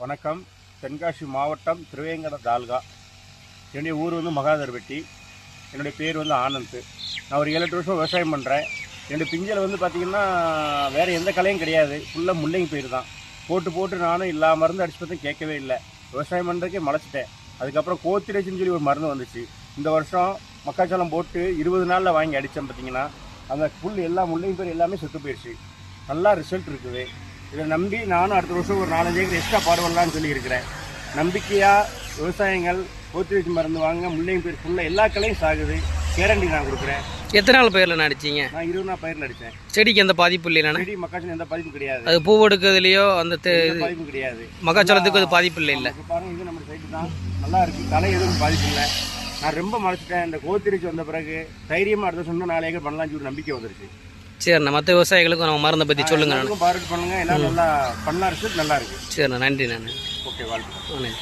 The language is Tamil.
வணக்கம். தென்காசி மாவட்டம் திருவேங்கட தால்கா. என்னுடைய ஊர் வந்து மகாதர்பட்டி என்னுடைய பேர் வந்து ஆனந்த். நான் ஒரு ஏழு எட்டு வருஷம் விவசாயம் பண்ணுறேன் என்னுடைய பிஞ்சல் வந்து பார்த்திங்கன்னா வேறு எந்த கலையும் கிடையாது. ஃபுல்லாக முள்ளங்கி பயிர் தான் போட்டு போட்டு நானும் எல்லா மருந்து அடிச்சு பார்த்தா கேட்கவே இல்லை. விவசாயம் பண்ணுறதுக்கே மலைச்சிட்டேன். அதுக்கப்புறம் கோத்திரேஜின்னு சொல்லி ஒரு மருந்து வந்துச்சு. இந்த வருஷம் மக்காச்சோளம் போட்டு இருபது நாளில் வாங்கி அடித்தேன் பார்த்திங்கன்னா அந்த புல் எல்லா முள்ளங்கி பயிர் எல்லாமே செத்து போயிடுச்சு நல்லா ரிசல்ட் இருக்குது. இதை நம்பி நானும் அடுத்த வருஷம் ஒரு நாலஞ்சு ஏக்கர் எக்ஸ்ட்ரா பாடுவலான்னு சொல்லி இருக்கிறேன் நம்பிக்கையாக விவசாயிகள் கோத்திரிச்சு மருந்து வாங்க முள்ளையும் பயிர் ஃபுல்லாக எல்லா கலையும் சாகுது. கேரண்டி நான் கொடுக்குறேன். எத்தனை நாள் பயிரில் நடிச்சீங்க? நான் இருபது நாள் பயிரில் அடித்தேன் செடிக்கு எந்த பாதிப்பு இல்லைண்ணா செடி மக்காச்சோளம் எந்த பாதிப்பும் கிடையாது. அது பூ எடுக்கிறதுலையோ அந்த பாதிப்பும் கிடையாது. மக்காச்சோளத்துக்கு அது பாதிப்பு இல்லை இல்லை. நமக்கு பாருங்க இது நம்ம சைடு தான். நல்லா இருக்கு. தலை எதுவும் பாதிப்பு இல்லை. நான் ரொம்ப மறைச்சிட்டேன். இந்த கோத்திரிச்சு வந்த பிறகு தைரியமாக அடுத்த சொன்னால் நாலு ஏக்கர் பண்ணலாம்னு சொல்லி நம்பிக்கை வந்துருச்சு. சரிண்ணா மற்ற விவசாயிகளுக்கும் நம்ம மருந்தை பற்றி சொல்லுங்க எல்லாருக்கும் பாராட்டு பண்ணுங்க. எல்லாம் நல்லா இருக்கு சரிண்ணா நன்றி. நான் ஓகே வாழ்க்கை நன்றி.